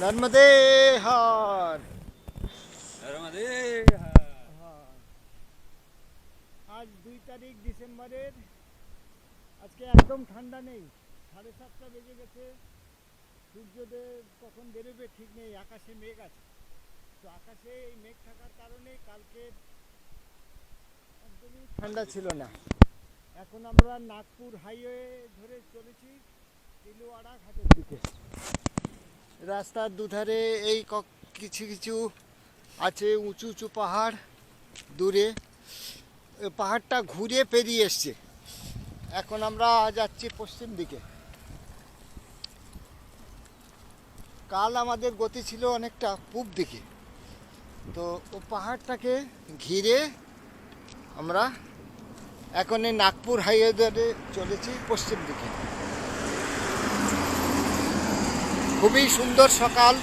नर्मदे हार আজ দুই তারিখ ডিসেম্বরের আজকে একদম ঠান্ডা নেই সাড়ে সাতটা বেজে গেছে সূর্যোদয় কখন বেরোবে ঠিক নেই আকাশে মেঘ আছে তো আকাশে এই মেঘ থাকার কারণে কালকে একদমই ঠান্ডা ছিল না এখন আমরা নাগপুর হাইওয়ে ধরে চলেছি তিলুয়াড়া ঘাটের দিকে রাস্তার দুধারে এই কিছু কিছু আছে উঁচু উঁচু পাহাড় দূরে। পাহাড়টা ঘুরে পেরিয়ে এসছে। এখন আমরা যাচ্ছি পশ্চিম দিকে। কাল আমাদের গতি ছিল অনেকটা পূব দিকে। তো ও পাহাড়টাকে ঘিরে আমরা এখন এই নাগপুর হাইওয়ে চলেছি পশ্চিম দিকে। খুবই সুন্দর সকাল।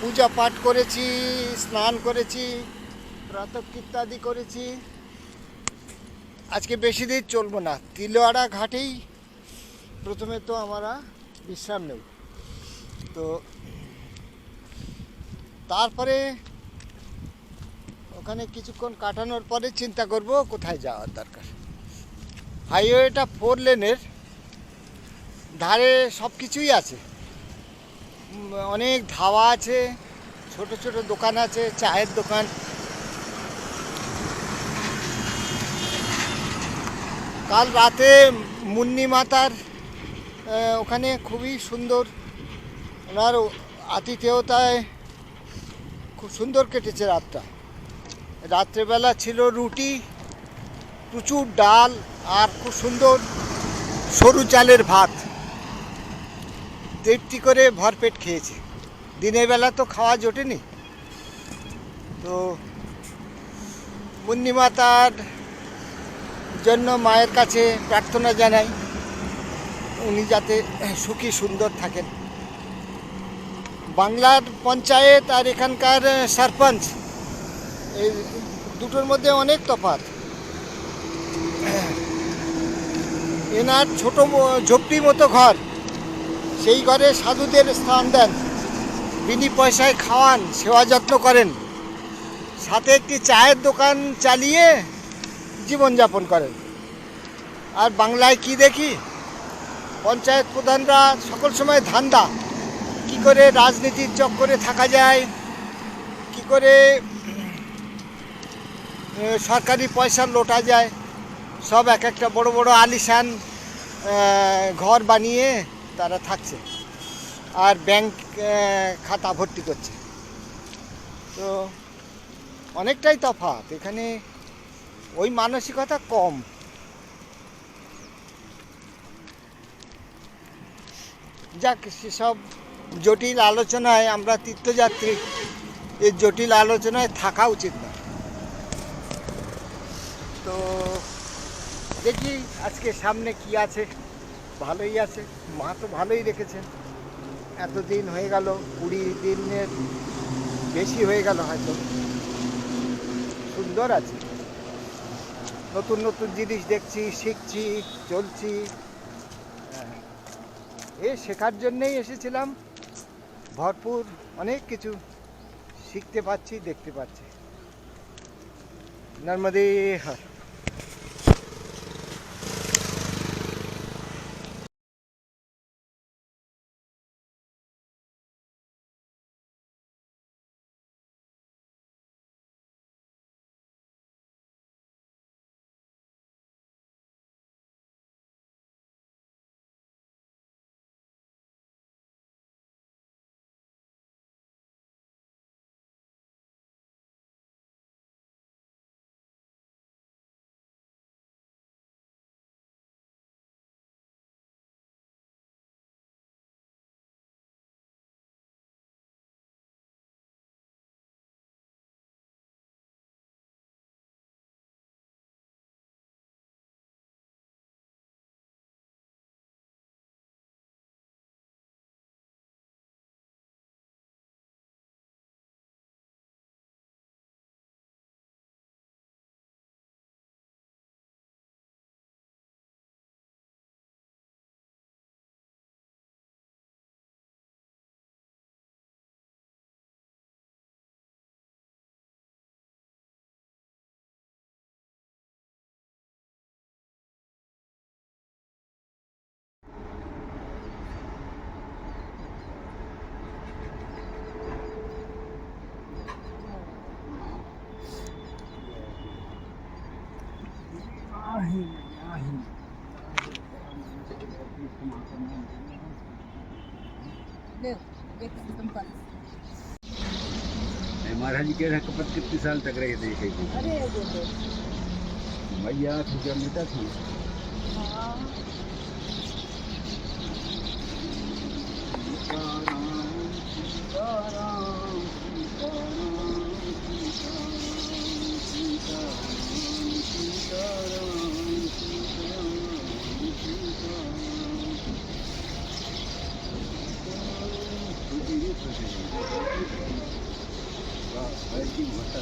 পূজা পাঠ করেছি, স্নান করেছি প্রাতকৃত্যাদি করেছি। আজকে বেশি দিন চলবো না, তিলোয়াড়া ঘাটেই প্রথমে তো আমরা বিশ্রাম নেব। তো তারপরে ওখানে কিছুক্ষণ কাটানোর পরে চিন্তা করব কোথায় যাওয়ার দরকার। হাইওয়েটা ফোর লেনের, ধারে সব কিছুই আছে। অনেক ধাওয়া আছে, ছোট ছোট দোকান আছে, চায়ের দোকান। কাল রাতে মুন্নি মাতার ওখানে খুবই সুন্দর। ওনার আতিথেয়তায় খুব সুন্দর কেটেছে রাতটা। রাত্রেবেলা ছিল রুটি, প্রচুর ডাল, আর খুব সুন্দর সরু চালের ভাত। তৃপ্তি করে ভরপেট খেয়েছে। দিনের বেলা তো খাওয়া জোটেনি। তো মুন্নিমাতার জন্য মায়ের কাছে প্রার্থনা জানাই উনি যাতে সুখী সুন্দর থাকেন। বাংলার পঞ্চায়েত আর এখানকার সরপঞ্চ, এই দুটোর মধ্যে অনেক তফাৎ। এনার ছোট ম- ঝোপটি মতো ঘর সেই ঘরে সাধুদের স্থান দেন। বিনি পয়সায় খাওয়ান, সেবা যত্ন করেন। সাথে একটি চায়ের দোকান চালিয়ে জীবনযাপন করেন। আর বাংলায় কি দেখি? পঞ্চায়েত প্রধানরা সকল সময় ধান্দা। কি করে রাজনীতির চক্করে থাকা যায়? কি করে সরকারি পয়সা লোটা যায়? সব এক একটা বড় বড় আলিশান ঘর বানিয়ে তারা থাকছে। আর ব্যাংক খাতা ভর্তি করছে। তো অনেকটাই তফাৎ। এখানে ওই মানসিকতা কম। যাক, সেসব জটিল আলোচনায় আমরা তীর্থযাত্রী। এই জটিল আলোচনায় থাকা উচিত না। তো দেখি আজকে সামনে কি আছে। ভালোই আছে, মা তো ভালোই রেখেছেন। এতদিন হয়ে গেল, কুড়ি দিনের বেশি হয়ে গেল হয়তো। সুন্দর আছে। নতুন নতুন জিনিস দেখছি, শিখছি, চলছি। হ্যাঁ। এ শেখার জন্যেই এসেছিলাম। ভরপুর অনেক কিছু শিখতে পাচ্ছি দেখতে পাচ্ছি নর্মদে হর महाराज जी कह रहे कपट कितने साल तक रहे थे इसे मैया थी जब मिटा थी राम राम Thank you.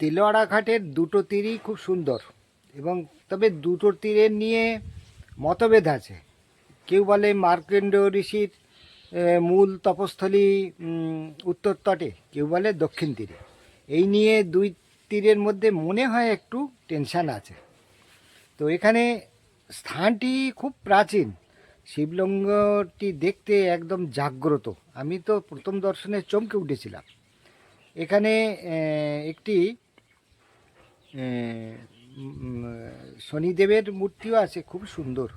তেলোয়াড়া ঘাটের দুটো তীরই খুব সুন্দর এবং তবে দুটো তীরের নিয়ে মতভেদ আছে। কেউ বলে মার্কেন্ড ঋষির মূল তপস্থলী উত্তর তটে, কেউ বলে দক্ষিণ তীরে। এই নিয়ে দুই তীরের মধ্যে মনে হয় একটু টেনশান আছে। তো এখানে স্থানটি খুব প্রাচীন। শিবলিঙ্গটি দেখতে একদম জাগ্রত। আমি তো প্রথম দর্শনে চমকে উঠেছিলাম। এখানে একটি শনিদেবের মূর্তিও আছে, খুব সুন্দর।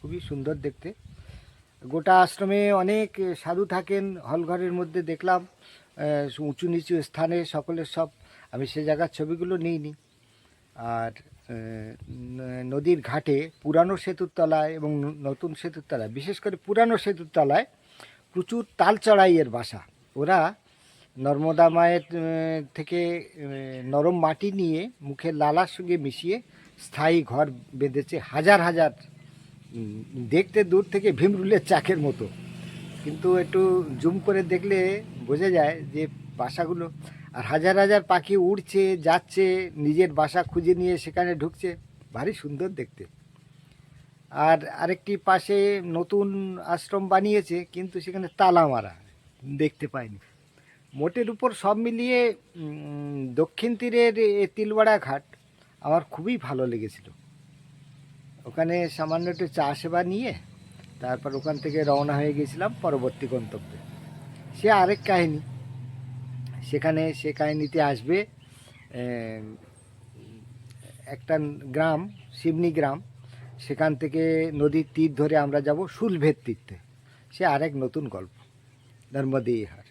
খুবই সুন্দর দেখতে। গোটা আশ্রমে অনেক সাধু থাকেন, হলঘরের মধ্যে দেখলাম উঁচু নিচু স্থানে সকলের সব। আমি সে জায়গার ছবিগুলো নিইনি। আর নদীর ঘাটে পুরানো সেতুর তলায় এবং নতুন সেতুর তলায়, বিশেষ করে পুরানো সেতুর তলায় প্রচুর তাল চড়াইয়ের বাসা। ওরা নর্মদা মায়ের থেকে নরম মাটি নিয়ে মুখে লালার সঙ্গে মিশিয়ে স্থায়ী ঘর বেঁধেছে হাজার হাজার দেখতে দূর থেকে ভীমরুলের চাকের মতো। কিন্তু একটু জুম করে দেখলে বোঝা যায় যে বাসাগুলো, আর হাজার হাজার পাখি উড়ছে, যাচ্ছে, নিজের বাসা খুঁজে নিয়ে সেখানে ঢুকছে। ভারী সুন্দর দেখতে। আর আরেকটি পাশে নতুন আশ্রম বানিয়েছে, কিন্তু সেখানে তালা মারা, দেখতে পাইনি। মোটের উপর সব মিলিয়ে দক্ষিণ তীরের তিলবাড়া ঘাট আমার খুবই ভালো লেগেছিল। ওখানে সামান্য একটু চা সেবা নিয়ে, তারপর ওখান থেকে রওনা হয়ে গেছিলাম পরবর্তী গন্তব্যে। সে আরেক কাহিনী। সেখানে সে কাহিনীতে আসবে একটা গ্রাম, শিবনি গ্রাম। সেখান থেকে নদীর তীর ধরে আমরা যাব শুলভেদ তীর্থে সে আরেক নতুন গল্প। নর্মদেই হয়।